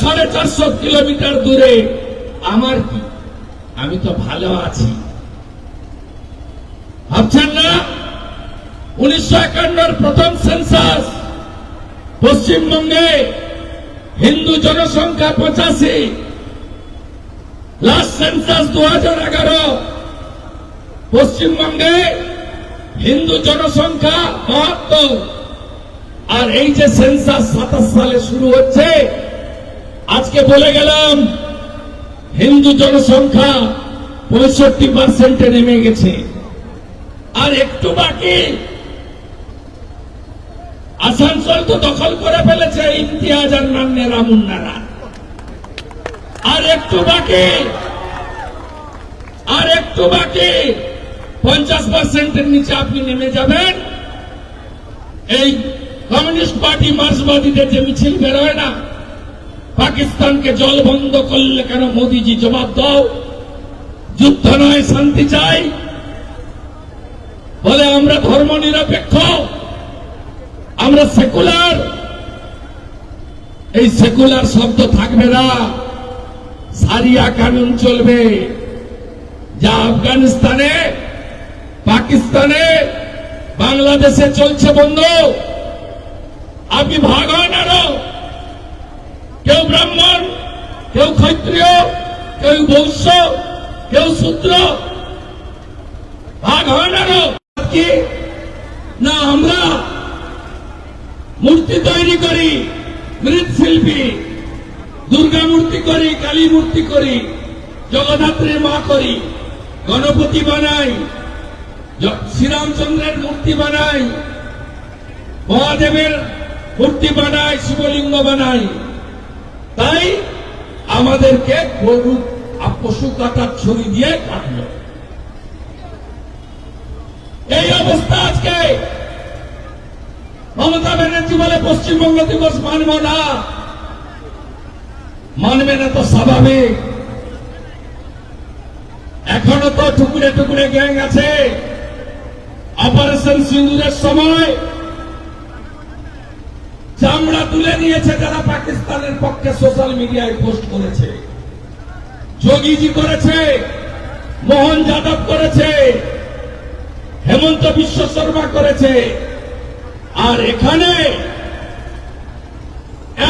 সাড়ে চারশো কিলোমিটার দূরে। আমার কি? আমি তো ভালো আছি। ভাবছেন না? উনিশশো একান্নর প্রথম সেন্সাস পশ্চিমবঙ্গে হিন্দু জনসংখ্যা পঁচাশি। লাস্ট সেন্সাস দু হাজার এগারো। পশ্চিমবঙ্গে হিন্দু জনসংখ্যা বাহাত্তর। আর এই যে সেন্সাস সাতাশ সালে শুরু হচ্ছে আজকে বলে গেলাম, হিন্দু জনসংখ্যা পঁয়ষট্টি পার্সেন্টে নেমে গেছে। আর একটু বাকি, আসানসোল তো দখল করে ফেলেছে ইমতিয়াজ আর নান্নেরা মুন্নারা আর একটু বাকি, আর একটু বাকি, পঞ্চাশ পার্সেন্টের নিচে আপনি নেমে যাবেন। এই কমিউনিস্ট পার্টি মার্ক্সবাদীদের যে মিছিল বেরোয় না পাকিস্তানকে জল বন্ধ করলে কেন মোদিজি জবাব দাও? যুদ্ধ নয়, শান্তি চাই। বলে আমরা ধর্ম নিরপেক্ষ। আমরা সেকুলার। এই সেকুলার শব্দ থাকবে না। সারিয়া কানুন চলবে। যা আফগানিস্তানে, পাকিস্তানে, বাংলাদেশে চলছে বন্ধু। আপনি ভাগ হন আরও। কেউ ব্রাহ্মণ, কেউ ক্ষত্রিয়, কেউ বৈশ্য, কেউ শূদ্র। ভাগ হন আরও কি? না, আমরা মূর্তি তৈরি করি, মৃৎশিল্পী। দুর্গা মূর্তি করি, কালী মূর্তি করি, জগদ্ধাত্রীর মা করি, গণপতি বানাই শ্রীরামচন্দ্রের মূর্তি বানাই, মহাদেবের মূর্তি বানাই, শিবলিঙ্গ বানাই। আমাদেরকে গরু পশু কাটার ছবি দিয়ে কাটলো। এই অবস্থা আজকে। মমতা ব্যানার্জি বলে পশ্চিমবঙ্গ দিবস মানব না। মানবে না তো স্বাভাবিক। এখনও তো টুকরে টুকরে গ্যাং আছে। অপারেশন সিন্দুরের সময় তুলে নিয়েছে যারা পাকিস্তানের পক্ষে সোশ্যাল মিডিয়ায় পোস্ট করেছে। যোগীজি করেছে, মোহন যাদব করেছে, হেমন্ত বিশ্ব শর্মা করেছে। আর এখানে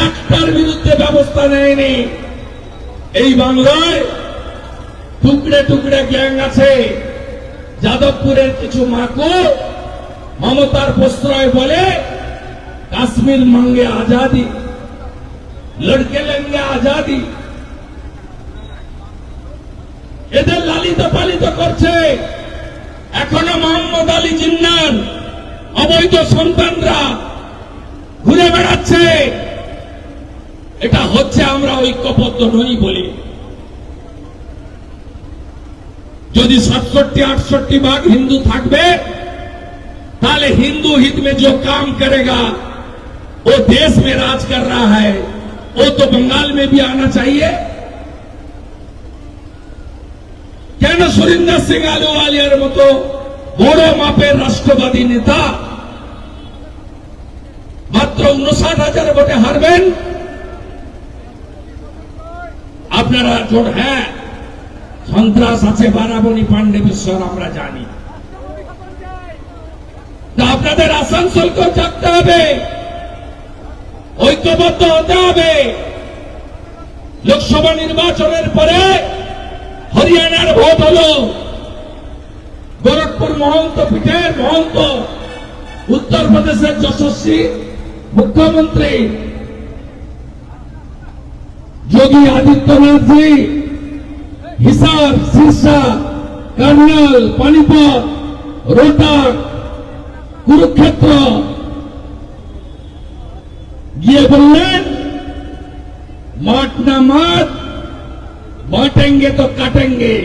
একটার বিরুদ্ধে ব্যবস্থা নেয়নি। এই বাংলায় টুকরে টুকরে গ্যাং আছে। যাদবপুরের কিছু মাকু মমতার প্রশ্রয় বলে কাশ্মীর মাঙ্গে আজাদি লড়কে লেঙ্গে আজাদি এদের লালিত পালিত করছে এখনো মোহাম্মদ আলী জিন্নার অবৈধ সন্তানরা ঘুরে বেড়াচ্ছে এটা হচ্ছে আমরা ঐক্যবদ্ধ নই বলি যদি सतसट्टी আটষট্টি भाग हिंदू থাকবে ताले हिंदू हित में जो काम करेगा वो देश में राज कर रहा है वो तो बंगाल में भी आना चाहिए কেন সুরিন্দর সিং আলুওয়ালিয়ার মতো বড় মাপের রাষ্ট্রবাদী নেতা মাত্র উনষাট হাজার ভোটে হারবেন আপনারা জোট হ্যাঁ সন্ত্রাস আছে বারাবণী পাণ্ডে বিশ্বর আমরা জানি তা আপনাদের আসানসোলকেও থাকতে হবে ঐক্যবদ্ধ হতে হবে। লোকসভা নির্বাচনের পরে হরিয়ানার ভোট হল গোরখপুর মহন্ত পীঠের মহন্ত, উত্তরপ্রদেশের যশস্বী মুখ্যমন্ত্রী যোগী আদিত্যনাথ জি হিসার সিরসা, কার্নাল, পানিপথ রোহতাক কুরুক্ষেত্র ये मौत ना मौत मौटेंगे तो काटेंगे।